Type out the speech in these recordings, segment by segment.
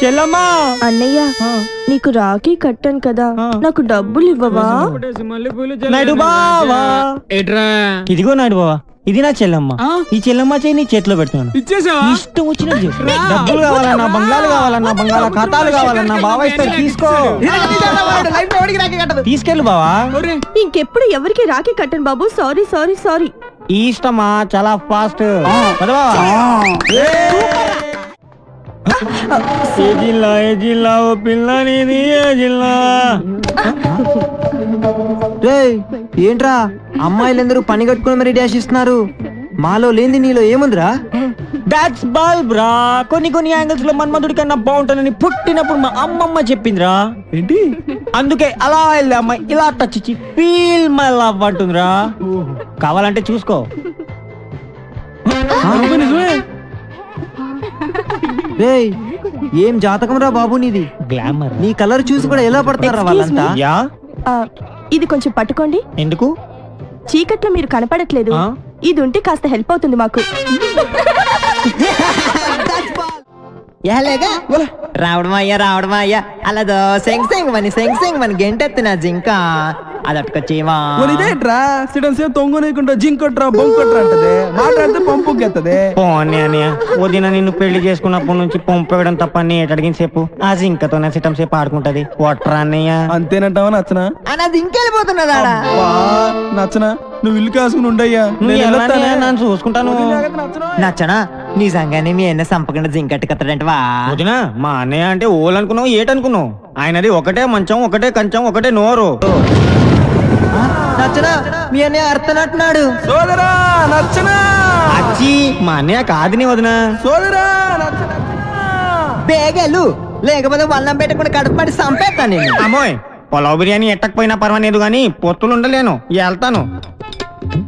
చెల్లమ్మా! అన్నయ్య నీకు రాఖీ కట్టాను కదా నాకు డబ్బులు ఇవ్వవా? నాయుడు బావా ఏట్రా ఇదిగో నాయుడు బావా ఇది నా చెల్లమ్మ? ఈ చెల్లమ్మ చేయి నీ చేతిలో పెడుతున్నాను. ఇష్టం చెప్పు. డబ్బులు కావాలన్నా బంగాళాలు కావాలన్నా బంగాళ ఖాతాలు కావాలన్నా బావా ఇస్తారు తీసుకో. తీసుకెళ్ళు బావా. ఇంకెప్పుడు ఎవరికి రాఖీ కట్టను బాబు సారీ సారీ సారీ. ఈ ఇష్టమా? చాలా ఫాస్ట్. పద బావా. ఏ జిల్లా ఏ జిల్లా ఓ పిల్ల నీది ఏ జిల్లా? రేయ్ ఏంట్రా? అమ్మాయిలందరూ పని కట్టుకుని మరి డాష్ ఇస్తున్నారు. మాలో లేనిది నీలో ఏముందిరా? దాట్స్ బాల్ బ్రా కొన్ని కొన్ని యాంగిల్స్లో మన్మధుడి కన్నా బాగుంటానని పుట్టినప్పుడు మా అమ్మమ్మ చెప్పిందిరా. ఏంటి? అందుకే అలా వెళ్ళే అమ్మాయి ఇలా టచ్ ఇచ్చి ఫీల్ మై లవ్ అంటుందిరా. కావాలంటే చూసుకో. రేయ్ ఏం జాతకం రా బాబు నీది? గ్లామర్ నీ కలర్ చూసి కూడా ఎలా పడతారా వాళ్ళంతా? యా? ఆ, ఇది కొంచెం పట్టుకోండి. ఎందుకు? చీకట్లో మీరు కనపడట్లేదు. ఆ? ఇది ఉంటే కాస్త హెల్ప్ అవుతుంది మాకు. రావడం అయ్యా రావడం అయ్యా అలాదో సెంగ్ సెంగ్ మని సెంగ్ సెంగ్ మని గెంటెత్తిన జింక. అది అట్టుకొచ్చేవా మరి ఇదేంట్రా? సిడన్ సేపు తొంగనీయకుండా జింకొట్రా బొంకొట్రా అంటది. మాట్లాడితే పంపుకెత్తది పోనీ అని వదిన నిన్ను పెళ్ళి చేసుకున్నప్పటి నుంచి పంపేయడం తప్ప నీ అడిగిన సేపు ఆ జింకతోనే సిటం సేపు ఆడుకుంటది. కొట్రా అన్నయ్య. అంతేనంటావా నచ్చనా? వా, నచ్చనా? నువ్వు ఇల్లు కాసుకుని ఉండయ్యా? నేను చూసుకుంటాను నచ్చనా? నిజంగానే మీ అన్న సంపకుండా జింకట్టుకత్తడంటవా వదినా మా అన్నయ్య అంటే ఓలనుకున్నావు ఏటనుకున్నావు? ఆయనది ఒకటే మంచం ఒకటే కంచం ఒకటే నోరు. నచ్చనా? మీ అన్నయ్య అర్థనట్టున్నాడు సోదరా నచ్చనా? అచ్చి మా అన్నయ్య కాదుని వదినా. సోదరా నచ్చనా? బేగలు లేకపోతే వల్లం పెట్టుకుని కడుపుపడి సంపేస్తాను నేను. అమ్మోయ్ పొలావ్ బిర్యానీ ఎట్టకపోయినా పర్వాలేదు గాని పొత్తులు ఉండలేను. వెళ్తాను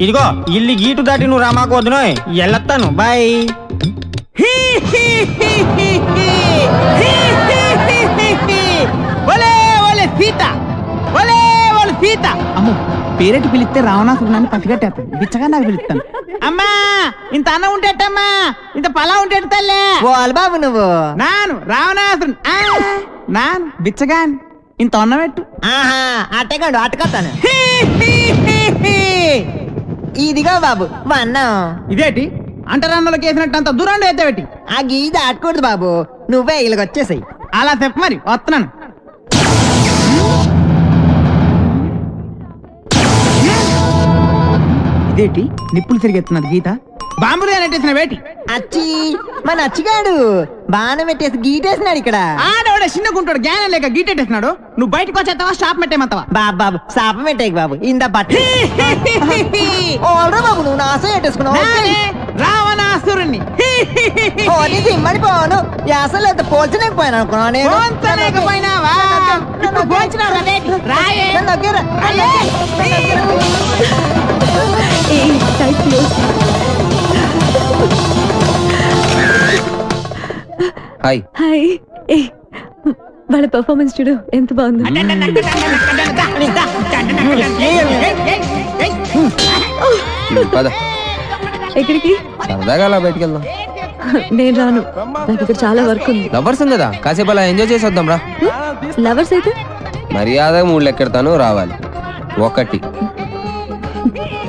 ఇదిగో ఇల్లు గీటు దాటి నువ్వు రామాకు వదినోయ్. వెళ్ళొత్తాను బాయ్. ఒలే ఒలే సీత ఒలే సీత అమ్మో పేరెట్టి పిలిస్తే రావణాసురుని పసిగట్టేస్తాను బిచ్చగా నాకు పిలుస్తాను. అమ్మా ఇంత అన్నం ఉంటేటమ్మా ఇంత పలా ఉంటేట తల్లే. వాళ్ళ బాబు నువ్వు. నాను రావణాసురుని ఆ, నాను బిచ్చగాన్. ఇంత అన్నం పెట్టు. ఆహా అట్టగాడు అట్టకొస్తాను ఇదిగో బాబు వన్నం. ఇదేటి? అంటరాన్నులకు వేసినట్టు అంత దూరం అయితే పెట్టి ఆ గీత ఆడకూడదు బాబు. నువ్వే ఇలాగ వచ్చేసాయి అలా చెప్పు మరి వస్తున్నాను. ఇదేంటి? నిప్పులు తిరిగెత్తున్నది గీత? బాంబులు నెట్టేసిన వేటి. అచ్చి మన అచ్చిగాడు బాణం పెట్టేసి గీటేసినాడు ఇక్కడ. ఆడవాడ చిన్న గుంటాడు జ్ఞానం లేక గీటెట్టేసినాడు నువ్వు బయటకు వచ్చేస్తావా స్టాప్ పెట్టేమంతావా బాబు బాబు శాపం పెట్టేకి బాబు ఇంద ఓల్రా బాబు నువ్వు నాశం పెట్టేసుకున్నావు. నానే రావణాసురుణ్ణి. ఓని దిమ్మడి పోను. అసలు ఎంత పోల్చలేకపోయాను అనుకున్నాను నేను? రా వేటి. రాయే. హాయ్. హాయ్. ఏ వాళ్ళ పర్ఫార్మెన్స్ చూడు ఎంత బాగుంది. ఎక్కడికి? సరదాగా అలా బయటికి వెళ్దాం నేను రాను. నాకు ఇక్కడ చాలా వర్క్ ఉంది. లవర్స్ ఉంది కదా? కాసేపు అలా ఎంజాయ్ చేసి వద్దాం రా లవర్స్ అయితే? మర్యాద మూడు లెక్కెడతాను రావాలి. ఒకటి.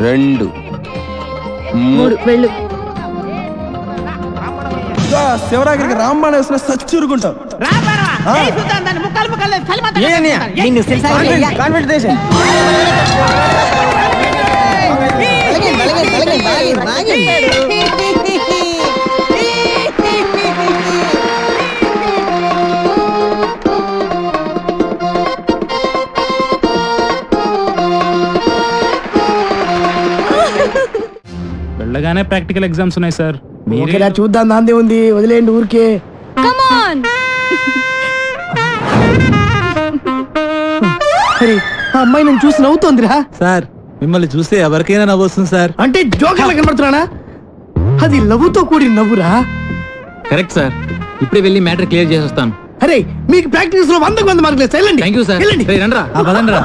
రెండు మూడు వెళ్ళు శివరాత్రికి రామ్మాన్ వేసిన సచ్చురుకుంటావు రా వెళ్ళగానే ప్రాక్టికల్ ఎగ్జామ్స్ ఉన్నాయి సార్. మీరే ఓకేలా చూద్దాం దాందే ఉంది. వదిలేయండి ఊరికే. అరే, ఆ అమ్మాయి నన్ను చూసి నవ్వుతోందిరా. సార్ మిమ్మల్ని చూస్తే ఎవరికైనా నవ్వొస్తుంది సార్. అంటే జోకర్లా కనబడుతున్నానా? అది లవ్వుతో కూడిన నవ్వురా? కరెక్ట్ సార్ ఇప్పుడే వెళ్ళి మ్యాటర్ క్లియర్ చేసి వస్తాను అరే మీకు ప్రాక్టీస్లో వందకు వంద మార్కులు వేస్తా. వెళ్ళండి. థ్యాంక్ యూ సార్ వెళ్ళండి. రేయ్, రండ్రా. ఆ, పదండ్రా.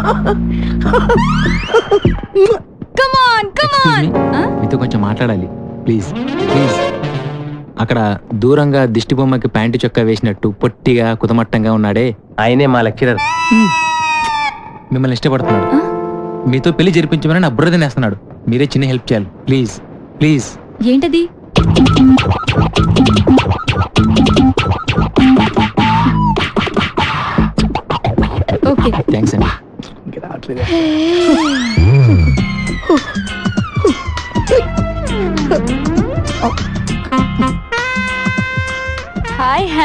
మీతో కొంచెం మాట్లాడాలి. Please please. అక్కడ దూరంగా దిష్టి బొమ్మకి ప్యాంటు చొక్కా వేసినట్టు పొట్టిగా కుతమట్టంగా ఉన్నాడే. ఆయనే మా లెక్చరర్ మిమ్మల్ని ఇష్టపడుతున్నాడు. మీతో పెళ్ళి జరిపించమని నా బుర్ర తినేస్తున్నాడు. మీరే చిన్న హెల్ప్ చేయాలి. Please please. ఏంటది? ఓకే. థ్యాంక్స్ అండి.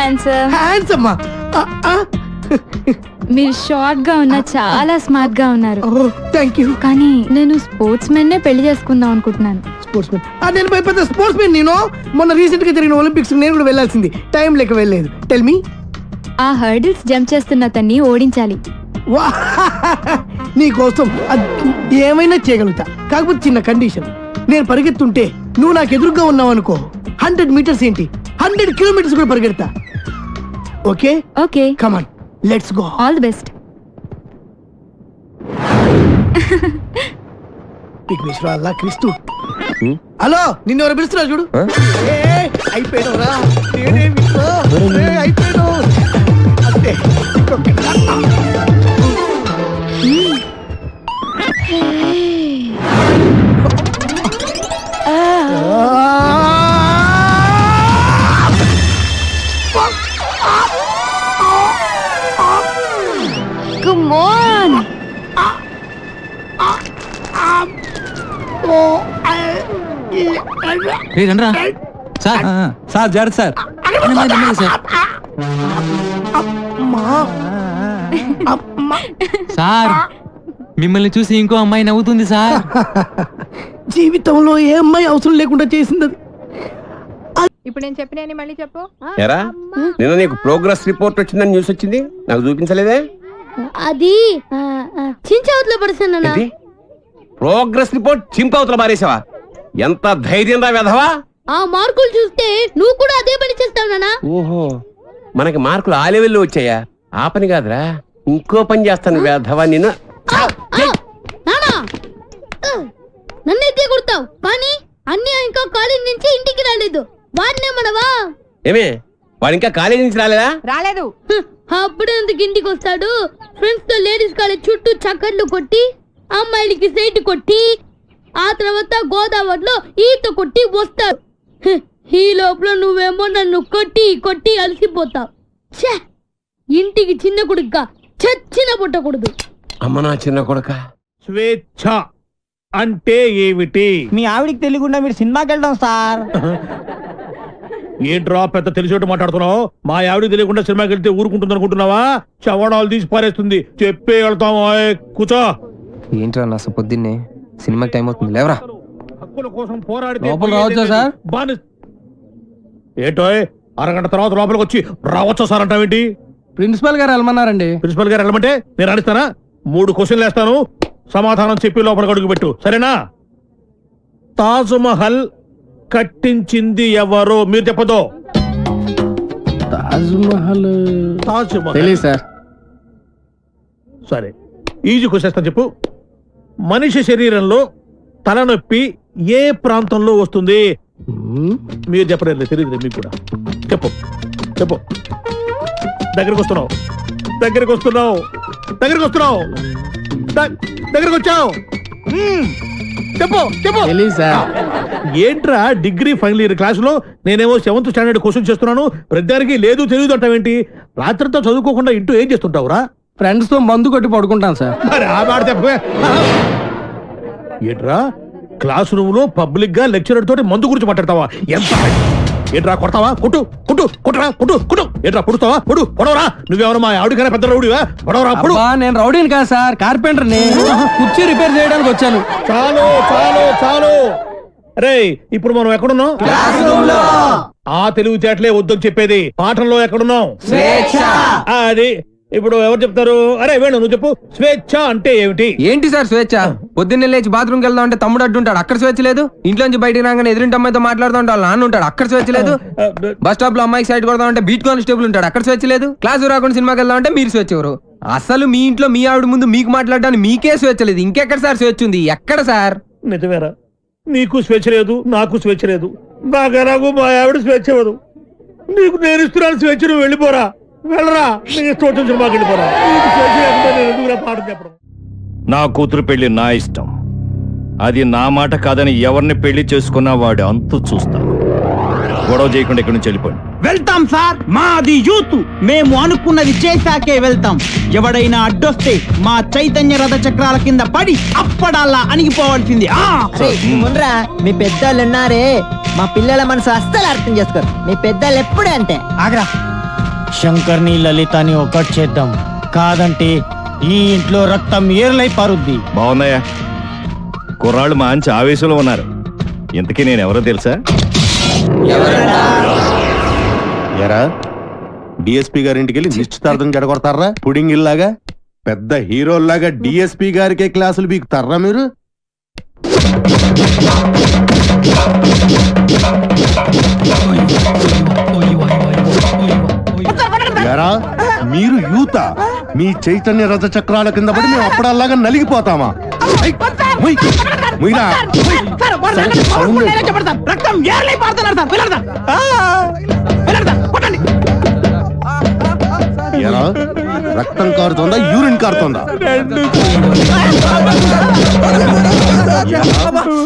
హాయ్ హ్యాండ్సమ్ మీరు షార్ట్గా ఉన్నా చాలా స్మార్ట్గా ఉన్నారు థ్యాంక్ యూ కానీ నేను స్పోర్ట్స్ మెన్ నే పెళ్ళి చేసుకుందాం అనుకుంటున్నాను. స్పోర్ట్స్ మెన్ నేను పెద్ద స్పోర్ట్స్ మెన్ నేను. మొన్న రీసెంట్గా జరిగిన ఒలింపిక్స్ నేను కూడా వెళ్ళాల్సింది. టైం లేక వెళ్ళలేదు. టెల్ మీ ఆ హర్డిల్స్ జంప్ చేస్తున్న అతన్ని ఓడించాలి. నీ కోసం ఏమైనా చేయగలుగుతా. కాకపోతే చిన్న కండిషన్ నేను పరిగెత్తుంటే నువ్వు నాకు ఎదురుగా ఉన్నావు అనుకో హండ్రెడ్ మీటర్స్ ఏంటి? హండ్రెడ్ కిలోమీటర్స్ కూడా పరిగెడతా. Okay? Okay. Come on let's go all the best Vighneshwara Allah Kreestu hello నిన్ను ఎవరు పిలుస్తున్నారు చూడు? ఏ, అయిపోయావురా నేనే అయిపోయాను అంతే. రే రండ్రా సార్. సార్ జాగ్రత్త సార్. సార్. అమ్మా అమ్మా. సార్ మిమ్మల్ని చూసి ఇంకో అమ్మాయి నవ్వుతుంది సార్. జీవితంలో ఏ అమ్మాయి అవసరం లేకుండా చేసింది అది? ఇప్పుడు నేను చెప్పిన మళ్ళీ చెప్పు. ఎరా? నిన్న నీకు ప్రోగ్రెస్ రిపోర్ట్ వచ్చిందని న్యూస్ వచ్చింది? నాకు చూపించలేదే? అది చించవతలో పడుతున్నా ప్రోగ్రెస్ రిపోర్ట్ చింపవతల మారేసావా ఎంత ధైర్యం రా వెధవా? ఆ మార్కులు చూస్తే నువ్వు కూడా అదే పని చేస్తావు నానా. ఓహో మనకి మార్కులు ఆ లెవెల్లో వచ్చాయా? ఆ పని కాదురా. ఇంకో పని చేస్తాను వెధవా నిన్న. నానా. నన్ను ఎత్తే కొడతావు కానీ అన్నీ ఇంకా కాలేజ్ నుంచి ఇంటికి రాలేదు. వాడినే మనవా ఏమే వాడు ఇంకా కాలేజీ నుంచి రాలేదా? రాలేదు. అప్పుడే ఎందుకు ఇంటికి వస్తాడు. ఫ్రెండ్స్తో లేడీస్ కాలేజ్ చుట్టూ చక్కర్లు కొట్టి అమ్మాయిలకి సైట్ కొట్టి ఆ తర్వాత గోదావరిలో ఈత కొట్టి వస్తాడు హ్, ఈ లోపల నువ్వేమో నన్ను కొట్టి కొట్టి అలసిపోతావు ఛే! ఇంటికి చిన్న కొడుగ్గా చచ్చిన పుట్టకూడదు. అమ్మ నా చిన్న కొడక. స్వేచ్ఛ అంటే ఏమిటి? మీ ఆవిడికి తెలియకుండా మీరు సినిమాకి వెళ్దాం సార్. ఏంట్రా పెద్ద తెలిసేట్టు మాట్లాడుతున్నావు? మా ఆవిడ తెలియకుండా సినిమాకి వెళ్తే ఊరుకుంటుంది అనుకుంటున్నావా చవడాలు తీసి పారేస్తుంది. చెప్పే వెళ్తాం కూర్చో. ఏంట్రా నా పొద్దున్నే? సినిమాకి టైం అవుతుంది. లేవరా. హక్కుల కోసం పోరాడితే లోపల రావచ్చా సార్? బాని ఏంటోయ్ అరగంట తర్వాత లోపలికి వచ్చి రావచ్చా సార్ అంటావేంటి? ప్రిన్సిపల్ గారు వెళ్ళమన్నారండి. ప్రిన్సిపల్ గారు వెళ్ళమంటే నేను అడిస్తానా మూడు క్వశ్చన్లు వేస్తాను. సమాధానం చెప్పి లోపలికి అడుగు పెట్టు. సరేనా? తాజ్ మహల్ కట్టించింది ఎవరు మీరు చెప్పదు తాజ్ మహల్ తాజ్ మహల్ తెలియదు సార్. సరే. ఈజీ క్వశ్చన్ చెప్పు. మనిషి శరీరంలో తలనొప్పి ఏ ప్రాంతంలో వస్తుంది? మీరు చెప్పలేదు తెలియదు మీకు కూడా. చెప్పు చెప్పు. దగ్గరికి వస్తున్నావు. దగ్గరికి వస్తున్నావు. దగ్గరికి వస్తున్నావు. దగ్గరికి వచ్చావు. చెప్పు చెప్పు. ఏంట్రా డిగ్రీ ఫైనల్ ఇయర్ క్లాసులో నేనేమో సెవెంత్ స్టాండర్డ్ క్వశ్చన్ చేస్తున్నాను ప్రతిదానికి లేదు తెలియదు అంటావేంటి? రాత్రితో చదువుకోకుండా ఇంటూ ఏం చేస్తుంటావురా? ఫ్రెండ్స్తో మందు కొట్టి పడుకుంటాను సార్. మరి ఆ మాట చెప్పవే ఏంట్రా? క్లాస్ రూమ్లో పబ్లిక్గా లెక్చరర్ తోటి మందు గురించి మాట్లాడతావా? ఎంత ఏంట్రా కొడతావా? కొట్టు కొట్టు కొట్టరా కొట్టు కొట్టు. ఏంట్రా పుడుతావా పొడు పొడవరా. నువ్వెవరు మా ఆవిడకైనా పెద్ద రౌడివా? పొడవరా పొడు. అబ్బా, నేను రౌడీని కాదు సార్ కార్పెంటర్ని కుర్చీ రిపేర్ చేయడానికి వచ్చాను. చాలు చాలు చాలు. రే ఇప్పుడు మనం ఎక్కడున్నాం? ఆ తెలివితేటలే వద్దని చెప్పేది. పాఠంలో ఎక్కడున్నాం? అది ఇప్పుడు ఎవరు చెప్తారు? అరే వేణు నువ్వు చెప్పు. స్వేచ్ఛ అంటే ఏమిటి? ఏంటి సార్ స్వేచ్ఛ? పొద్దున్నే లేచి బాత్రూమ్కి వెళ్దాం అంటే తమ్ముడు అడ్డుంటాడు. అక్కడ స్వేచ్ఛ లేదు. ఇంట్లోంచి బయటికి రాగానే ఎదురింటి అమ్మాయితో మాట్లాడుతూ ఉంటాడు. వాళ్ళ నాన్న ఉంటాడు. అక్కడ స్వేచ్ఛ లేదు. బస్ స్టాప్లో అమ్మాయికి సైడ్ కొడదాం అంటే బీట్ కానిస్టేబుల్ ఉంటాడు. అక్కడ స్వేచ్ఛ లేదు. క్లాస్ రాకుండా సినిమాకి వెళ్దాం అంటే మీరు స్వేచ్ఛ ఎవరు? అసలు మీ ఇంట్లో మీ ఆవిడ ముందు మీకు మాట్లాడడానికి మీకే స్వేచ్ఛ లేదు. ఇంకెక్కడ సార్ స్వేచ్ఛ ఉంది? ఎక్కడ సార్? నిజమేరా. నీకు స్వేచ్ఛ లేదు నాకు స్వేచ్ఛ లేదు. నాకు ఎలాగో మా ఆవిడ స్వేచ్ఛ ఇవ్వదు నీకు నేను ఇస్తున్నాను స్వేచ్ఛ నువ్వు వెళ్ళిపోరా. వెళ్ళరా. నీ సినిమాకి వెళ్ళిపోరా. పాఠం చెప్పడం? కూతురు పెళ్ళి నా ఇష్టం. అది నా మాట కాదని ఎవరిని పెళ్ళి చేసుకున్నా వాడు అంతు చూస్తాను. గొడవ చేయకుండా ఇక్కడి నుంచి వెళ్ళిపోండి. వెళ్తాం సార్. మాది యూత్. మేము అనుకున్నది చేశాకే వెళ్తాం. ఎవడైనా అడ్డొస్తే మా చైతన్య రథ చక్రాల కింద పడి అప్పడాలా అణిగిపోవాల్సింది. మీ పెద్దోళ్ళు ఉన్నారే. మా పిల్లల మనసు అస్సలు అర్థం చేసుకోరు. మీ పెద్దోళ్ళు ఎప్పుడే అంతే? ఆగ్రా. శంకర్ని లలితని ఒకటి చేద్దాం కాదంటే ఈ ఇంట్లో రక్తం ఏర్లై పారుద్ది బాగున్నాయా కుర్రాళ్ళు మంచి ఆవేశంలో ఉన్నారు ఇంతకీ నేను ఎవరో తెలుసా ఎరా డిఎస్పి గారింటికి వెళ్ళి నిశ్చితార్థం జడగొడతారా పుడింగ్ ఇల్లాగా పెద్ద హీరోల్లాగా డిఎస్పి గారికే క్లాసులు బీకుతారా మీరు ఎరా మీరు యూత. మీ చైతన్య రథ చక్రాల కింద పడి మేము అప్పుడల్లాగా నలిగిపోతామా? రక్తం ఎరా కారుతోందా యూరిన్ కారుతోందా?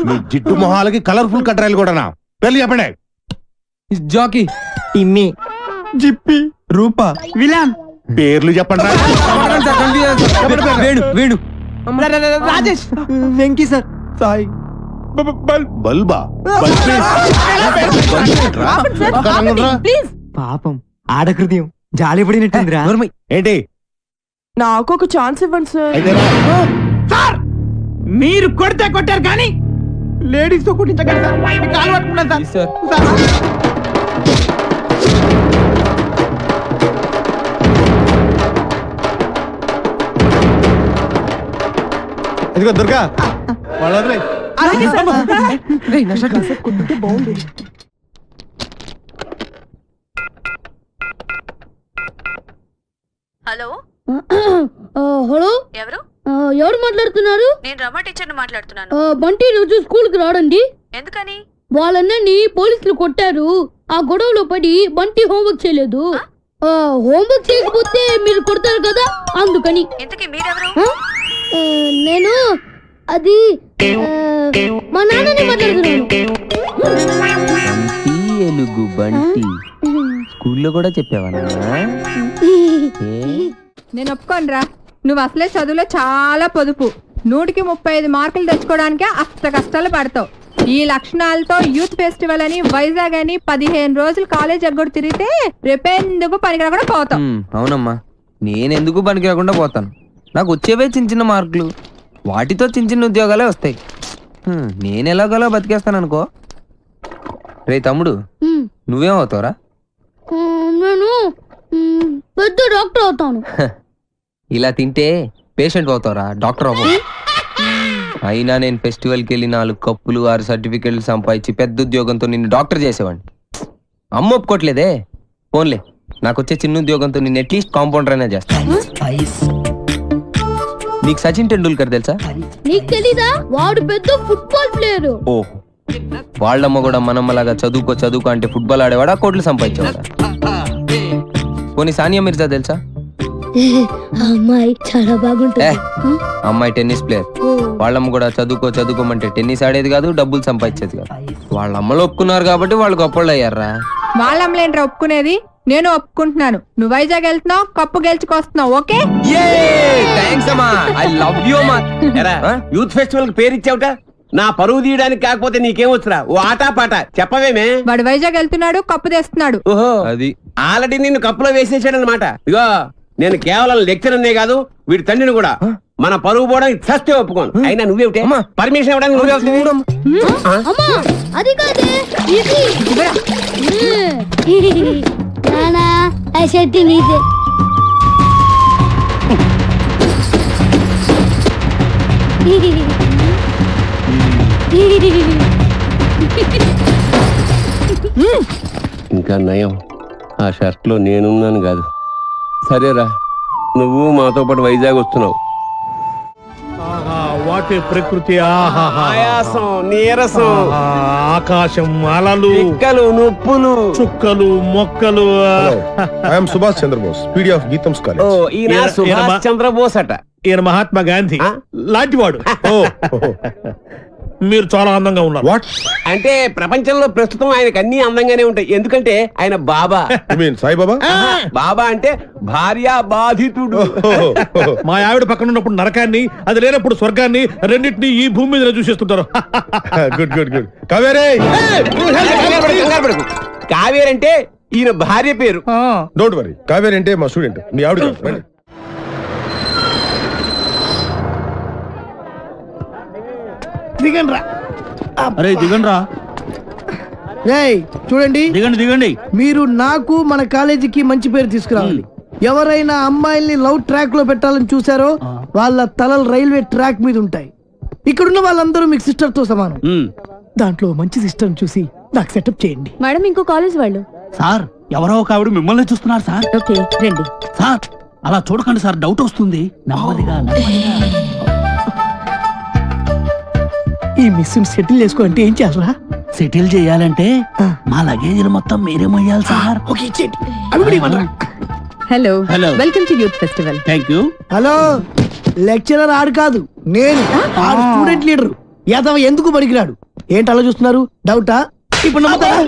మీ జిడ్డు మొహాలకి కలర్ఫుల్ కట్రాయలు కూడానా? పెళ్ళి చెప్పండి జాకీ టిమ్మి జిప్పి రూపా విలాన్. పేర్లు చెప్పండి. వేణు వేణు రాజేష్. వెంకీ సార్. సాయి. బల్బా? పాపం ఆడ హృదయం జాలి పడినట్టుందిరా. ఏంటి? నాకు ఒక ఛాన్స్ ఇవ్వండి సార్. సార్ మీరు కొడితే కొట్టారు కానీ లేడీస్తో కొట్టించగలరు కాలు పట్టుకున్నాను సార్. ఇదిగో దుర్గా. వాళ్ళ. హలో? హలో? ఎవరు? ఎవరు మాట్లాడుతున్నారు? నేను రమ మాట్లాడుతున్నాను. బంటి రోజు స్కూల్కి రాడండి. ఎందుకని? వాళ్ళన్నని పోలీసులు కొట్టారు. ఆ గొడవలో పడి బంటి హోంవర్క్ చేయలేదు. ఆ, హోంవర్క్ చేయకపోతే మీరు కొడతారు కదా అందుకని. ఇంతకీ మీరెవరు? నేను అది మా నాన్నని మాట్లాడుతున్నాను. ఎలుగు బంటి. స్కూల్లో కూడా చెప్పావా నేను ఒప్పుకోనరా. నువ్వు అసలే చదువులో చాలా పొదుపు. నూటికి ముప్పై ఐదు మార్కులు తెచ్చుకోవడానికే అష్ట కష్టాలు పడతావు. ఈ లక్షణాలతో యూత్ ఫెస్టివల్ అని వైజాగ్ అని పదిహేను రోజులు కాలేజ్ ఎగ్గొడు తిరిగితే రేపెందుకు పనికి కూడా పోతావు అవునమ్మా. నేనెందుకు పనికి రాకుండా పోతాను? నాకు వచ్చేవే చిన్న చిన్న మార్కులు. వాటితో చిన్న చిన్న ఉద్యోగాలే వస్తాయి. హ్మ్, నేను ఎలాగోలా బతికేస్తాను అనుకో రే తమ్ముడు ఉమ్, నువ్వేం అవుతావురా ఆ, నేను ఉమ్, పెద్ద డాక్టర్ అవుతాను. ఇలా తింటే పేషెంట్ అవుతావురా డాక్టర్ అవ్వవు అయినా నేను ఫెస్టివల్కి వెళ్ళి నాలుగు కప్పులు ఆరు సర్టిఫికెట్లు సంపాదించి పెద్ద ఉద్యోగంతో నిన్ను డాక్టర్ చేసేవాడిని. అమ్మ ఒప్పుకోవట్లేదే ఫోన్లే నాకు వచ్చే చిన్న ఉద్యోగంతో నిన్ను అట్లీస్ట్ కాంపౌండర్ అయినా చేస్తా. నీకు సచిన్ టెండూల్కర్ తెలుసా? నీకు తెలీదా? వాడు పెద్ద ఫుట్బాల్ ప్లేయర్ ఓ వాళ్ళమ్మ కూడా మనమ్మలాగా చదువుకో చదువుకో అంటే ఫుట్బాల్ ఆడేవాడా? కోట్లు సంపాదించేవాడా? పోనీ సానియా మిర్జా తెలుసా? అమ్మాయి చాలా బాగుంటుంది. అమ్మాయి టెన్నిస్ ప్లేయర్ వాళ్ళమ్మ కూడా చదువుకో చదువుకోమంటే టెన్నిస్ ఆడేది కాదు డబ్బులు సంపాదించేది కాదు. వాళ్ళ అమ్మలు ఒప్పుకున్నారు కాబట్టి వాళ్ళు గొప్పళ్ళు అయ్యారా? వాళ్ళ అమ్మలేంట్రా ఒప్పుకునేది? నేను ఒప్పుకుంటున్నాను. నువ్వు వైజాగ్ వెళ్తున్నావు కప్పు గెలుచుకొస్తున్నావు ఓకే? థ్యాంక్స్ అమ్మా. ఐ లవ్ యూ అమ్మా? యూత్ ఫెస్టివల్కి పేరు ఇచ్చావుట? నా పరువు తీయడానికి కాకపోతే నీకేం వచ్చురా ఓ ఆటా పాట చెప్పవేమే వాడు వైజాగ్ వెళ్తున్నాడు కప్పు తెస్తున్నాడు. ఓహో. అది. ఆల్రెడీ నిన్ను కప్పులో వేసేసాడు అనమాట ఇగో నేను కేవలం లెక్చరర్నే కాదు వీడి తండ్రిని కూడా. మన పరువు పోవడానికి చస్తే ఒప్పుకోను. అయినా నువ్వేమిటే? అమ్మా. పర్మిషన్ ఇవ్వడానికి నువ్వే వస్తావు అమ్మా అది కాదే. ఇది. నానా ఆ షర్ట్ నీదే ఇంకా నయం. ఆ షర్ట్లో నేనున్నాను కాదు. సరేరా నువ్వు మాతో పాటు వైజాగ్ వస్తున్నావు. వాటి ప్రకృతి. ఆయాసం నీరసం. ఆకాశం అలలు. పిక్కలు నొప్పులు. చుక్కలు మొక్కలు. I'm Subhash Chandrabose PD of GITAM's oh college ఈయన సుభాష్ చంద్రబోస్ అట. ఈయన మహాత్మా గాంధీ? లాంటివాడు మీరు చాలా అందంగా ఉన్నారు. వాట్ అంటే ప్రపంచంలో ప్రస్తుతం ఆయనకు అన్ని అందంగానే ఉంటాయి. ఎందుకంటే ఆయన బాబా. మీన్ సాయిబాబా? బాబా అంటే భార్య బాధితుడు. మా ఆవిడ పక్కన ఉన్నప్పుడు నరకాన్ని అది లేనప్పుడు స్వర్గాన్ని రెండింటినీ ఈ భూమి మీద చూసేస్తుంటారు. గుడ్ గుడ్ గుడ్ కావేరే! కంగారు పడకు, కంగారు పడకు. కావేరి అంటే ఈయన భార్య పేరు. డోంట్ వరీ కావేరి అంటే మా స్టూడెంట్ మీ ఆవిడ కాదు, రండి. దిగండి రా అరే దిగండి రా చూడండి. దిగండి దిగండి. మీరు నాకు మన కాలేజీకి మంచి పేరు తీసుకురావాలి. ఎవరైనా అమ్మాయిల్ని లవ్ ట్రాక్లో పెట్టాలని చూసారో వాళ్ళ తలలు రైల్వే ట్రాక్ మీద ఉంటాయి. ఇక్కడున్న వాళ్ళందరూ మీకు సిస్టర్తో సమానం దాంట్లో మంచి సిస్టర్ చూసి నాకు సెటప్ చేయండి. మేడం ఇంకో కాలేజ్ వాళ్ళు. సార్ ఎవరో ఒక ఆవిడ మిమ్మల్ని చూస్తున్నారు సార్. ఓకే రండి. సార్ అలా చూడకండి సార్. డౌట్ వస్తుంది. నెమ్మదిగా నెమ్మదిగా. ఈ మిస్ సెటిల్ చేసుకో అంటే ఏం చేయాలరా సెటిల్ చేయాలంటే మా లగేజీలు మొత్తం మీరే మొయ్యాలి సార్. ఓకే ఇచ్చేయండి. అవి కూడా ఇవ్వండి hello. Hello. Welcome to youth festival thank you hello. Lecturer ఆడు కాదు నేను ఆడు స్టూడెంట్ లీడర్. యాదవ ఎందుకు పనికిరాడు? ఏంటి అలా చూస్తున్నారు? డౌటా? ఇప్పుడు నమ్ముతారా?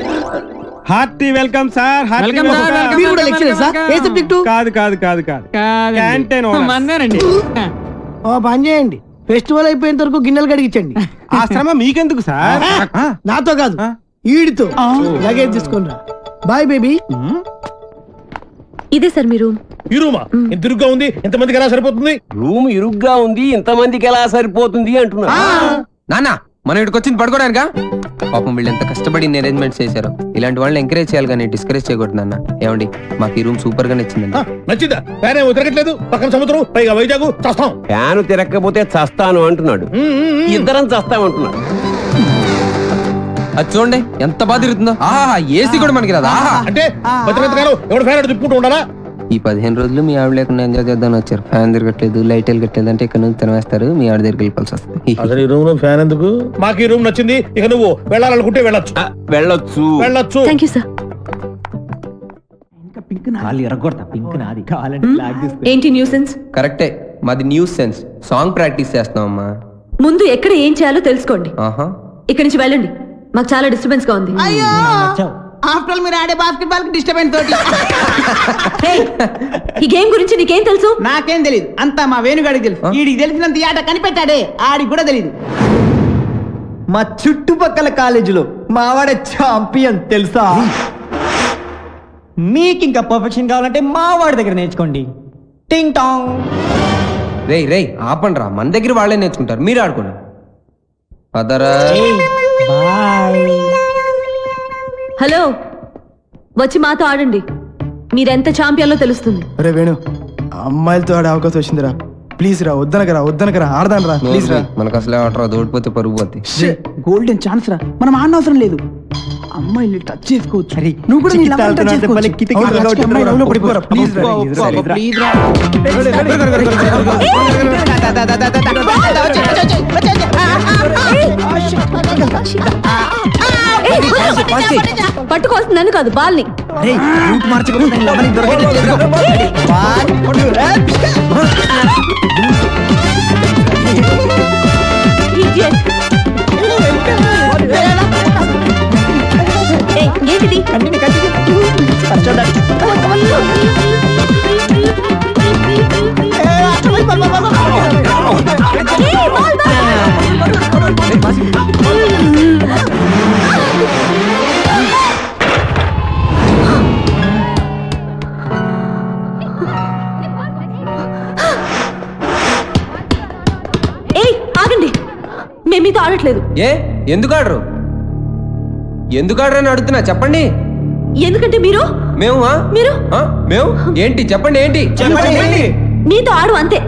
Hearty welcome sir. Welcome, మీరు కూడా లెక్చరర్ సార్. ఏ సబ్జెక్టు కాదు కాదు కాదు కాదు. owners. మందేనండి ఓ పని చేయండి. ఫెస్టివల్ అయిపోయేంత వరకు గిన్నెలు కడిగించండి ఆ శ్రమ మీకెందుకు సార్? నాతో కాదు. ఈడితో. లగేజ్ తీసుకొని రా. Bye baby. ఇదే సార్ మీరు ఈ రూమా? ఇంత ఇరుగ్గా ఉంది ఎంతమందికి ఎలా సరిపోతుంది? రూమ్ ఇరుగ్గా ఉంది ఇంతమందికి ఎలా సరిపోతుంది అంటున్నా నాన్న మనం ఇక్కడికి వచ్చింది పడుకోవడానికా పాపం వీళ్ళు ఎంత కష్టపడి అరేంజ్మెంట్స్ చేశారు. ఇలాంటి వాళ్ళని ఎంకరేజ్ చేయాలి కానీ డిస్కరేజ్ చేయకూడదు ఏమండి మాకు ఈ రూమ్ సూపర్గా నచ్చిందండి నచ్చిందా? ఫ్యాన్ ఏమో తిరగట్లేదు పక్కన సముద్రం పైగా వైజాగ్ చస్తాం. ఫ్యాన్ తిరగకపోతే చస్తాను అంటున్నాడు. ఇద్దరం చస్తామంటున్నాడు అది చూడండి ఎంత బాధ తిరుగుతుందో. ఆహా ఏసీ కూడా మనకి రాదు? ఆహా. అంటే ఎవడు ఫ్యాన్ తిప్పుకుంటూ ఉండాలా? ఈ పదిహేను రోజులు మీ ఆవిడ లేకుండా ఎంజాయ్ చేద్దామని వచ్చారు. ఫ్యాన్ తిరగట్లేదు లైట్ వెలగట్లేదు అంటే ఇక్కడ నుంచి తినవేస్తారు మీ ఆవిడ దగ్గరికి వెళ్ళిపోవాల్సి వస్తుంది. అసలు ఈ రూమ్లో ఫ్యాన్ ఎందుకు? మాకు ఈ రూమ్ నచ్చింది ఇక నువ్వు వెళ్ళాలనుకుంటే వెళ్ళొచ్చు. వెళ్ళొచ్చు. వెళ్ళొచ్చు. థ్యాంక్ యూ సార్ కాళ్ళు ఎరగొడతా పింక్ నాది. ఏంటి న్యూసెన్స్ కరెక్టే మాది న్యూస్ సెన్స్ సాంగ్ ప్రాక్టీస్ చేస్తాం అమ్మా ముందు ఎక్కడ ఏం చేయాలో తెలుసుకోండి. ఆహా. ఇక్కడి నుంచి వెళ్ళండి. మాకు చాలా డిస్టర్బెన్స్గా ఉంది. అయ్యో! ఆఫ్టర్ ఆల్ మీరు ఆడే బాస్కెట్ బాల్కి డిస్టర్బెన్స్ తోటి. ఈ గేమ్ గురించి నీకేం తెలుసు? నాకేం తెలియదు అంతా మా వేణుగాడికి తెలుసు. వీడికి తెలిసినంత ఈ ఆట కనిపెట్టాడే. ఆడికి కూడా తెలియదు మా చుట్టుపక్కల కాలేజీలో మావాడే ఛాంపియన్ తెలుసా? మీకు ఇంకా పర్ఫెక్షన్ కావాలంటే మా వాడి దగ్గర నేర్చుకోండి. టింగ్ టాంగ్ రేయ్ రేయ్ ఆపండి రా మన దగ్గర వాళ్ళే నేర్చుకుంటారు. మీరు ఆడుకోండి. పదరా. హలో వచ్చి మాతో ఆడండి మీరెంత ఛాంపియన్లో తెలుస్తుంది అరే వేణు అమ్మాయిలతో ఆడే అవకాశం వచ్చిందిరా ప్లీజ్ రా వద్దనకరా వద్దనకరా ఆడదాను రా ప్లీజ్ రా మనకు అసలే ఆటరా ఓడిపోతే పరుగు పోతే గోల్డెన్ ఛాన్స్ రా మనం ఆడిన అవసరం లేదు అమ్మాయిని టచ్ చేసుకోవచ్చు నువ్వు కూడా నీ లవర్ అంటే చేసుకోవచ్చు. ప్లీజ్ రా ప్లీజ్ రా పట్టుకోవాల్సింది నన్ను కాదు బాల్ని. ఏంటిది? ఏయ్, ఏ? ఎందుకు ఆడరు? ఎందుకు ఆడరు అని అడుగుతున్నా చెప్పండి. ఎందుకంటే మీరు? మేము? మీరు? మేము? ఏంటి చెప్పండి ఏంటి? మీతో ఆడు అంతే.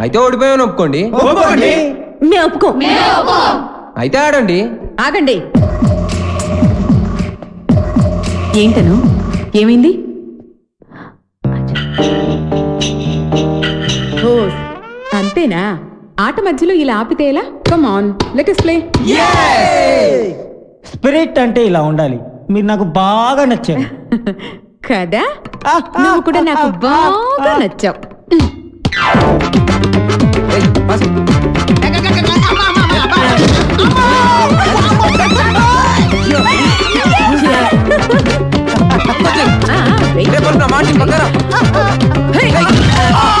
అయితే ఓడిపోయామని ఒప్పుకోండి. మేము ఒప్పుకో. అయితే ఆడండి. ఆగండి. ఏంటను? ఏమైంది? ఓ అంతేనా? ఆట మధ్యలో ఇలా ఆపితే ఎలా? Come on let us play spirit అంటే ఇలా ఉండాలి. మీరు నాకు బాగా నచ్చారు. కదా? నువ్వు కూడా నాకు బాగా నచ్చావు.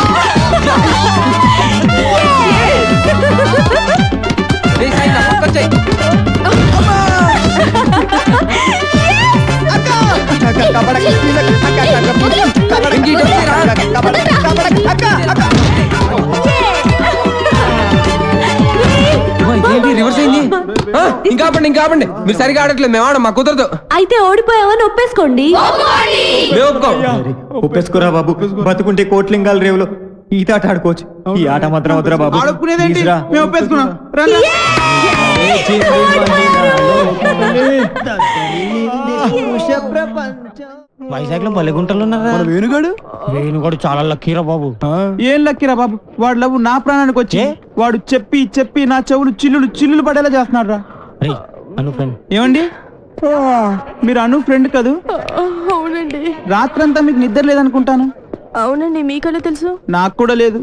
రివర్స్ అయింది ఆ, ఇంకా ఆపండి ఇంకా ఆపండి. మీరు సరిగా ఆడట్లేదు మేము ఆడం మా కుదరదు. అయితే ఓడిపోయావని ఒప్పేసుకోండి. మేము ఒప్పుకోం. ఒప్పేసుకోరా బాబు? బతుకుంటే కోట్లింగాల రేవులో. ఈత ఆట ఆడుకోవచ్చు. ఈ ఆట మాత్రం వద్దురా బాబు. ఆడుకునేదేంటి రా. మేము ఒప్పేసుకున్నాం. రండి. వైజాగ్లో బలిగుంటలు ఉన్నారా? వేణుగాడు? వేణుగాడు చాలా లక్కీరా బాబు. ఏం లక్కిరా బాబు? వాడు లవ్ నా ప్రాణానికి వచ్చి వాడు చెప్పి చెప్పి నా చెవులు చిల్లులు చిల్లులు పడేలా చేస్తున్నాడు రా. అను ఫ్రెండ్ ఏమండి? మీరు అను ఫ్రెండ్ కదూ? అవునండి. రాత్రంతా మీకు నిద్ర లేదనుకుంటాను. అవునండి మీకెలా తెలుసు? నాకు కూడా లేదు.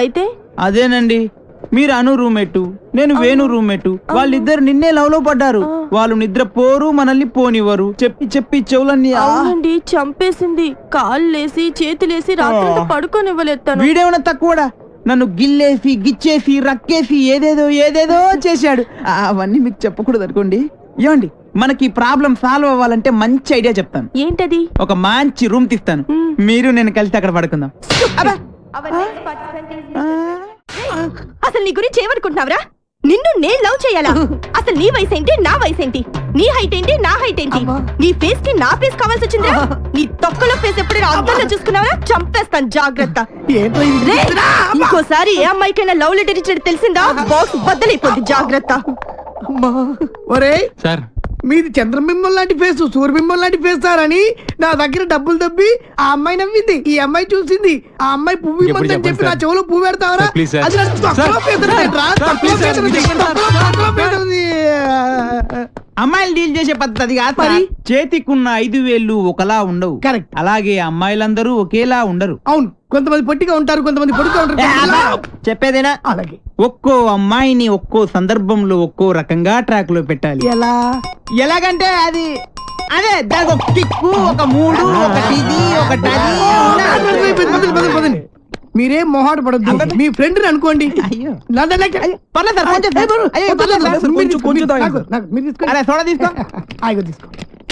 అయితే? అదేనండి. మీరు అను రూమ్మేట్ నేను వేణు రూమ్మేట్ వాళ్ళిద్దరు నిన్నే లవ్లో పడ్డారు వాళ్ళు నిద్ర పోరు మనల్ని పోనివ్వరు. చెప్పి చెప్పి చెవులన్నీ అవునండి చంపేసింది. కాళ్ళేసి చేతులేసి రాత్రి పడుకోనివ్వలేదు వీడేమన్నా తక్కువడా? నన్ను గిల్లేసి గిచ్చేసి రక్కేసి ఏదేదో ఏదేదో చేశాడు. అవన్నీ మీకు చెప్పకూడదు అనుకోండి. ఏమండి మనకి ప్రాబ్లం సాల్వ్ అవ్వాలంటే మంచి ఐడియా చెప్తాను. ఏంటది? ఒక మంచి రూమ్ తీస్తాను. మీరు నేను కలిసి అక్కడ పడుకుందాం. అసలు నీ గురించి ఏమనుకుంటున్నావురా? నిన్ను నేను లవ్ చేయాలా? అసలు నీ వయసు ఏంటి? నా వయసు ఏంటి? నీ హైట్ ఏంటి? నా హైట్ ఏంటి? నీ ఫేస్కి నా ఫేస్ కావాల్సి వచ్చిందిరా నీ తొక్కలో ఫేస్ ఎప్పుడైనా అద్దంలో చూసుకున్నావా? చంపేస్తాను జాగ్రత్త. ఇంకోసారి ఏ అమ్మాయికైనా లవ్ లెటర్ ఇచ్చాడు తెలిసిందా? బాక్స్ బద్దలైపోద్ది జాగ్రత్త. సార్. మీది చంద్రబింబం లాంటి ఫేస్ సూర్యబింబం లాంటి ఫేస్ సార్ అని నా దగ్గర డబ్బులు దబ్బి ఆ అమ్మాయి నవ్వింది. ఈ అమ్మాయి చూసింది. ఆ అమ్మాయి పువ్వు ఎప్పుడు ఇమ్మందని చెప్పి నా. చెవులో పువ్వు పెడతావరా. అది నాకు. అమ్మాయిలు డీల్ చేసే పద్ధతి కాదు మరి? చేతికున్న ఐదు వేళ్ళు ఒకలా ఉండవు. కరెక్ట్ అలాగే అమ్మాయిలందరూ ఒకేలా ఉండరు. అవును. కొంతమంది పొట్టిగా ఉంటారు కొంతమంది పొడిగా ఉంటారు చెప్పేదేనా? అలాగే. ఒక్కో అమ్మాయిని ఒక్కో సందర్భంలో ఒక్కో రకంగా ట్రాక్లో పెట్టాలి. ఎలా? ఎలాగంటే అది అదే దానికి ఒక కిక్కు ఒక మూడు ఒకటి ఇది అది. మీరేం మొహాట పడద్దు. మీ ఫ్రెండ్ అనుకోండి. పర్లేదు సార్, తీసుకో,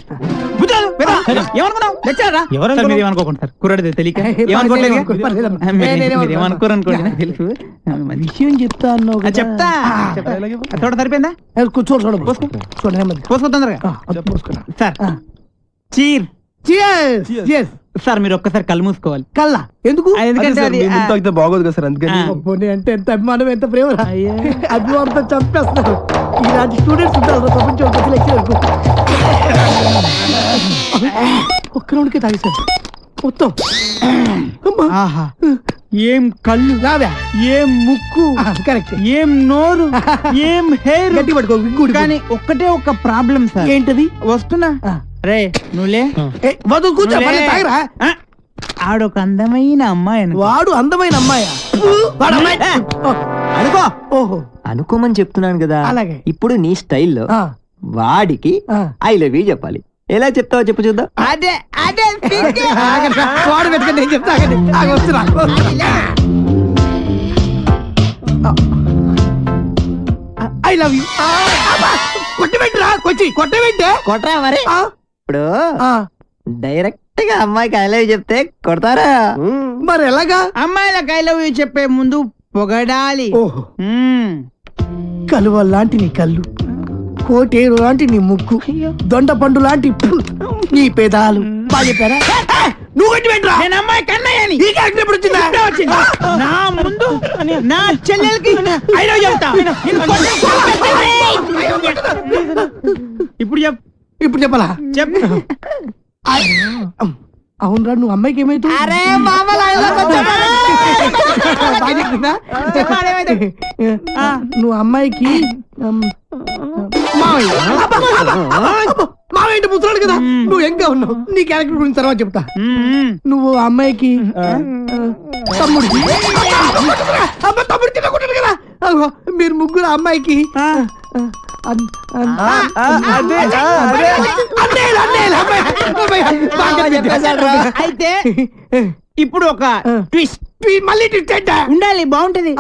పెద్ద, ఏమనుకున్నావు? లెక్చరరా? ఎవరు మీరు ఏమనుకోకండి సార్. కుర్రాడిదే తెలియక. మీరు ఏమనుకోరు అనుకోండి నాకు తెలుసు. విషయం చెప్తా అన్నావు చెప్తా. సరిపోయిందా? చూడు. పోసుకో. తొందరగా. సార్. Cheer Cheers. సార్ మీరు ఒక్కసారి కళ్ళు మూసుకోవాలి. కల్లా ఎందుకు? ఎందుకంటే అది బాగోదు కదా సార్ అందుకని. అంటే ఎంత అభిమానం ఎంత ప్రేమ అభిమానంతో చంపేస్తున్నారు. ఇలాంటి స్టూడెంట్స్ ఉంటారు ప్రపంచం ప్రతి లెక్చరర్కు ఒక్క రౌండ్కే తాగేశారు మొత్తం. ఆహా. ఏం కళ్ళు రావా. ఏం ముక్కు కరెక్ట్ ఏం నోరు ఏం హెయిర్. గట్టి పట్టుకో కానీ ఒక్కటే ఒక ప్రాబ్లం సార్. ఏంటది? వస్తున్నా. రే నువ్వులే ఏ, వద్దు కూర్చో. మళ్ళీ తాగరా. ఆడొక అందమైన అమ్మాయి. వాడు అందమైన అమ్మాయా? వాడు అమ్మాయి. అనుకో. ఓహో. అనుకోమని చెప్తున్నాను కదా. అలాగే. ఇప్పుడు నీ స్టైల్లో. వాడికి. ఐ లవ్ యూ చెప్పాలి. ఎలా చెప్తావో చెప్పు చూద్దాం. అదే అదే వాడు వెతకండి నేను చెప్తా ఆగండి. ఆగ, వస్తున్నా. I love you. కొట్టబెట్టురా కొచ్చి కొట్టబెట్టే కొట్రా మరి. ఇప్పుడు డైరెక్ట్గా అమ్మాయికి ఐ లవ్ చెప్తే కొడతారా? మరి ఎలాగా? అమ్మాయిలకు ఐ లవ్ చెప్పే ముందు పొగడాలి. కలువ లాంటి నీ కళ్ళు కోటేరు లాంటి నీ ముక్కు దొండ పండు లాంటి నీ పెదాలు. బాగా చెప్పారా నువ్వు కొట్టి పెట్టరా నేను అమ్మాయి కన్నయ్యని. ఈ క్యారెక్టర్ ఎప్పుడు వచ్చిందా? ఇప్పుడే వచ్చింది. నా ముందు నా చెల్లెలకి ఐ లవ్ చెప్తా. ఇప్పుడు చెప్ ఇప్పుడు చెప్పాలా? చెప్పు. అవునరా నువ్వు అమ్మాయికి ఏమైతుంది అరే మామ నువ్వు అమ్మాయికి ఉమ్, మావయ్య. అబ్బా, అబ్బా, అబ్బా, మావయ్య అంటే ముసలాడు కదా. నువ్వు ఇంకా ఉన్నావు? నీ క్యారెక్టర్ గురించి తర్వాత చెప్తా. నువ్వు ఆ. అమ్మాయికి తమ్ముడు అబ్బా తమ్ముడు తినకుంటాడు కదా. అగో, మీరు ముగ్గురు ఆ. అమ్మాయికి ఆ, అన్- అన్-. అయితే ఇప్పుడు ఒక ట్విస్ట్ మళ్ళీ ట్విస్ట్? ఉండాలి బాగుంటది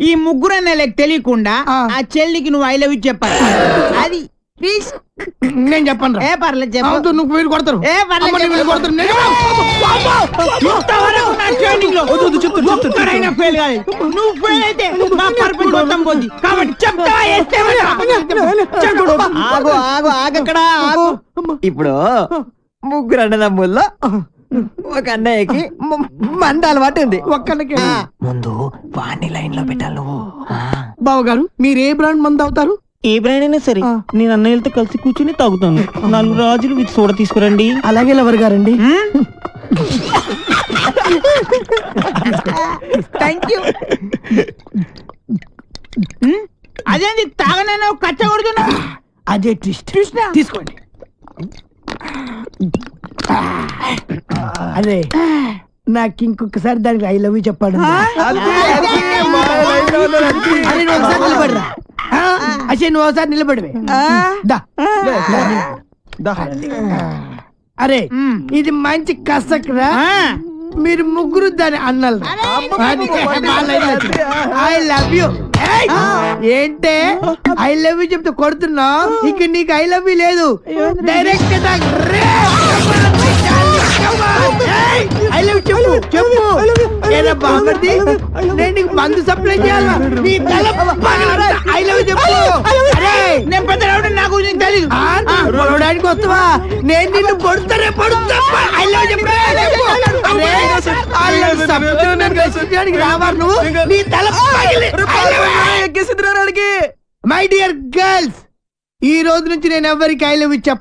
ఈ ముగ్గురు అన్నయ్యలకు తెలియకుండా ఆ చెల్లికి నువ్వు ఐ లవ్ యూ చెప్పాలి అది ప్లీజ్ నేను చెప్పను ఏ పర్లేదు చెప్పు. అవును, నువ్వు కొడతారు. ఏ పర్లేదు అమ్మ, చెప్పు. నేను. నువ్వు ఫెయిల్ అయితే మా పరుపు మొత్తం పోద్ది కాబట్టి చెప్తావా? వేస్తేవా? చెప్పు. ఆగు ఆగు ఆగక్కడ ఆగు. ఇప్పుడు ముగ్గురు అన్నదమ్ముల్లో ఒక అన్నయ్యకి మ- మంద అలవాటు ఉంది. ఒక్కళ్ళకి. ముందు వాణ్ణి లైన్లో పెట్టాలి నువ్వు. బావ గారు మీరు ఏ బ్రాండ్ మంది అవుతారు? ఏ బ్రాండ్ అయినా సరే నేను అన్నయ్యలతో కలిసి కూర్చుని తాగుతాను. నాలుగు రాజులు విత్ సోడా తీసుకురండి. అలాగే లవర్ గారండి. థ్యాంక్ యూ అదేంటి తాగనైనా కచ్చ కొడుతున్నా? అదే ట్విస్ట్. తీసుకోండి. అదే నాకు ఇంకొకసారి దానికి ఐ లవ్ యూ చెప్పాడు అరే నువ్వు ఒకసారి నిలబడరా అసలు నువ్వు ఒకసారి నిలబడివే. దా. దా. అరే ఇది మంచి కసక్రా మీరు ముగ్గురు దాని అన్నలు ఐ లవ్ యూ ఏంటే? ఐ లవ్ యూ చెప్తే కొడుతున్నావు? ఇక నీకు ఐ లవ్ యూ లేదు. డైరెక్ట్ ఐ లవ్ చెప్పు చెప్పు ఏదో బాగుంది నేను నీకు మందు సప్లై చేయాలా నీ తల ఐ లవ్ చెప్పు అరే నేను పెద్ద నాకు నీకు తెలీదు పొడవడానికి వస్తావా నేను నిన్ను పొడుతానే పొడుతా ఐ లవ్ చెప్పు రావాలి నువ్వు నీ తల మై డియర్ గర్ల్స్ ఈ రోజు నుంచి నేను ఎవరికి ఐ లవ్ చెప్ప